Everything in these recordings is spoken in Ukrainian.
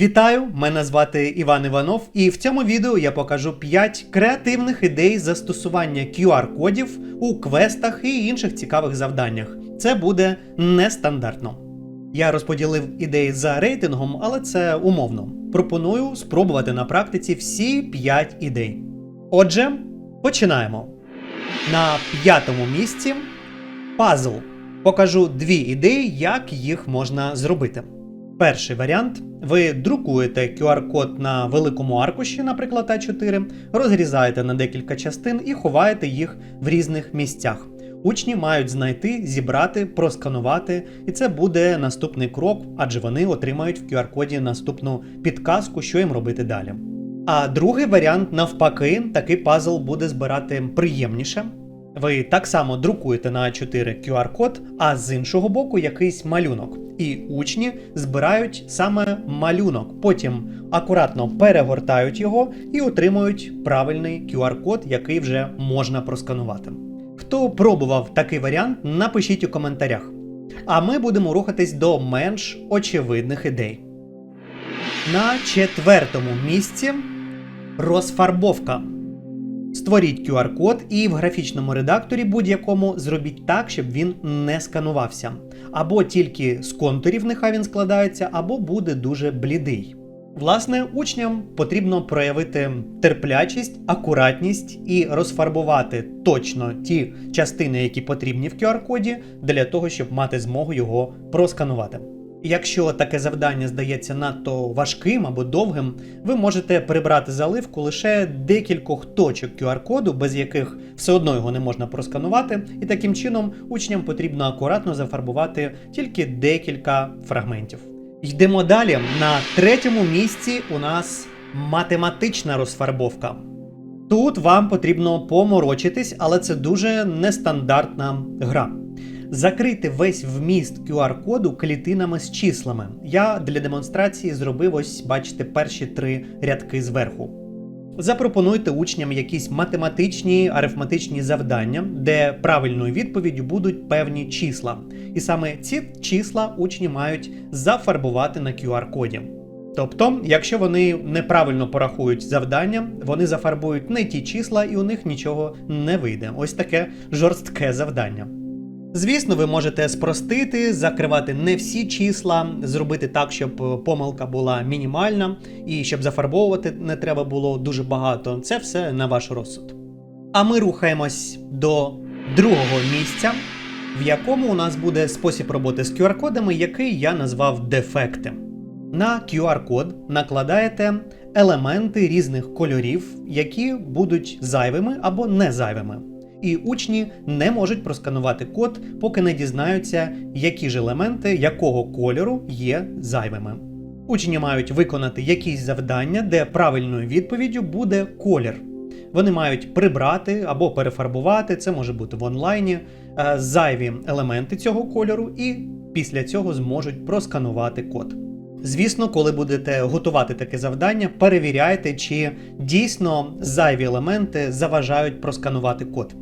Вітаю! Мене звати Іван Іванов, і в цьому відео я покажу 5 креативних ідей застосування QR-кодів у квестах і інших цікавих завданнях. Це буде нестандартно. Я розподілив ідеї за рейтингом, але це умовно. Пропоную спробувати на практиці всі 5 ідей. Отже, починаємо. На п'ятому місці пазл. Покажу дві ідеї, як їх можна зробити. Перший варіант: ви друкуєте QR-код на великому аркуші, наприклад, А4, розрізаєте на декілька частин і ховаєте їх в різних місцях. Учні мають знайти, зібрати, просканувати, і це буде наступний крок, адже вони отримають в QR-коді наступну підказку, що їм робити далі. А другий варіант, навпаки, такий пазл буде збирати приємніше. Ви так само друкуєте на А4 QR-код, а з іншого боку якийсь малюнок. І учні збирають саме малюнок, потім акуратно перегортають його і отримують правильний QR-код, який вже можна просканувати. Хто пробував такий варіант, напишіть у коментарях. А ми будемо рухатись до менш очевидних ідей. На четвертому місці розфарбовка. Створіть QR-код і в графічному редакторі будь-якому зробіть так, щоб він не сканувався. Або тільки з контурів нехай він складається, або буде дуже блідий. Власне, учням потрібно проявити терплячість, акуратність і розфарбувати точно ті частини, які потрібні в QR-коді, для того, щоб мати змогу його просканувати. Якщо таке завдання здається надто важким або довгим, ви можете прибрати заливку лише декількох точок QR-коду, без яких все одно його не можна просканувати, і таким чином учням потрібно акуратно зафарбувати тільки декілька фрагментів. Йдемо далі. На третьому місці у нас математична розфарбовка. Тут вам потрібно поморочитись, але це дуже нестандартна гра. Закрити весь вміст QR-коду клітинами з числами. Я для демонстрації зробив ось, бачите, перші три рядки зверху. Запропонуйте учням якісь математичні арифметичні завдання, де правильною відповіддю будуть певні числа. І саме ці числа учні мають зафарбувати на QR-коді. Тобто, якщо вони неправильно порахують завдання, вони зафарбують не ті числа, і у них нічого не вийде. Ось таке жорстке завдання. Звісно, ви можете спростити, закривати не всі числа, зробити так, щоб помилка була мінімальна, і щоб зафарбовувати не треба було дуже багато. Це все на ваш розсуд. А ми рухаємось до другого місця, в якому у нас буде спосіб роботи з QR-кодами, який я назвав дефекти. На QR-код накладаєте елементи різних кольорів, які будуть зайвими або не зайвими і учні не можуть просканувати код, поки не дізнаються, які ж елементи якого кольору є зайвими. Учні мають виконати якісь завдання, де правильною відповіддю буде колір. Вони мають прибрати або перефарбувати, це може бути в онлайні, е, зайві елементи цього кольору, і після цього зможуть просканувати код. Звісно, коли будете готувати таке завдання, перевіряйте, чи дійсно зайві елементи заважають просканувати код.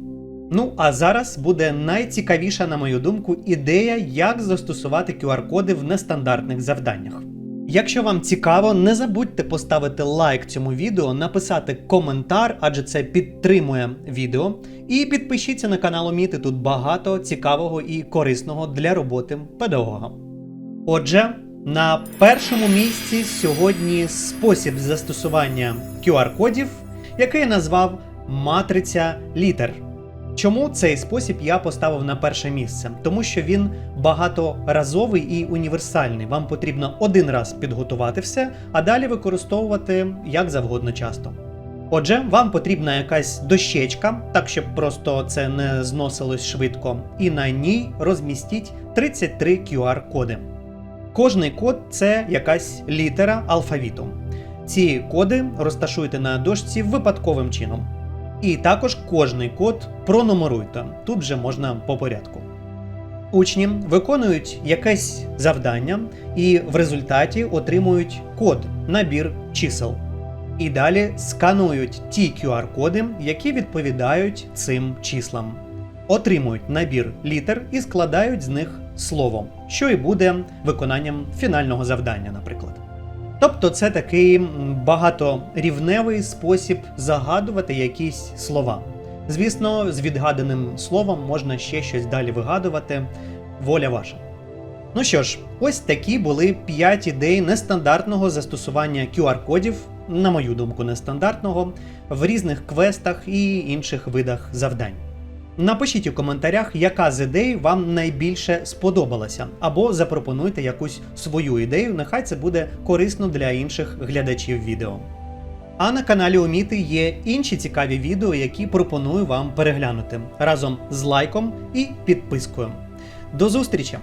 Ну, а зараз буде найцікавіша, на мою думку, ідея, як застосувати QR-коди в нестандартних завданнях. Якщо вам цікаво, не забудьте поставити лайк цьому відео, написати коментар, адже це підтримує відео. І підпишіться на канал Міти, тут багато цікавого і корисного для роботи педагога. Отже, на першому місці сьогодні спосіб застосування QR-кодів, який я назвав матриця літер. Чому цей спосіб я поставив на перше місце? Тому що він багаторазовий і універсальний. Вам потрібно один раз підготувати все, а далі використовувати як завгодно часто. Отже, вам потрібна якась дощечка, так щоб просто це не зносилось швидко, і на ній розмістіть 33 QR-коди. Кожний код це якась літера алфавіту. Ці коди розташуйте на дошці випадковим чином. І також кожний код пронумеруйте. Тут вже можна по порядку. Учні виконують якесь завдання і в результаті отримують код, набір чисел. І далі сканують ті QR-коди, які відповідають цим числам. Отримують набір літер і складають з них слово, що і буде виконанням фінального завдання, наприклад. Тобто це такий багаторівневий спосіб загадувати якісь слова. Звісно, з відгаданим словом можна ще щось далі вигадувати. Воля ваша. Ну що ж, ось такі були 5 ідей нестандартного застосування QR-кодів, на мою думку, нестандартного, в різних квестах і інших видах завдань. Напишіть у коментарях, яка з ідей вам найбільше сподобалася, або запропонуйте якусь свою ідею, нехай це буде корисно для інших глядачів відео. А на каналі Уміти є інші цікаві відео, які пропоную вам переглянути разом з лайком і підпискою. До зустрічі!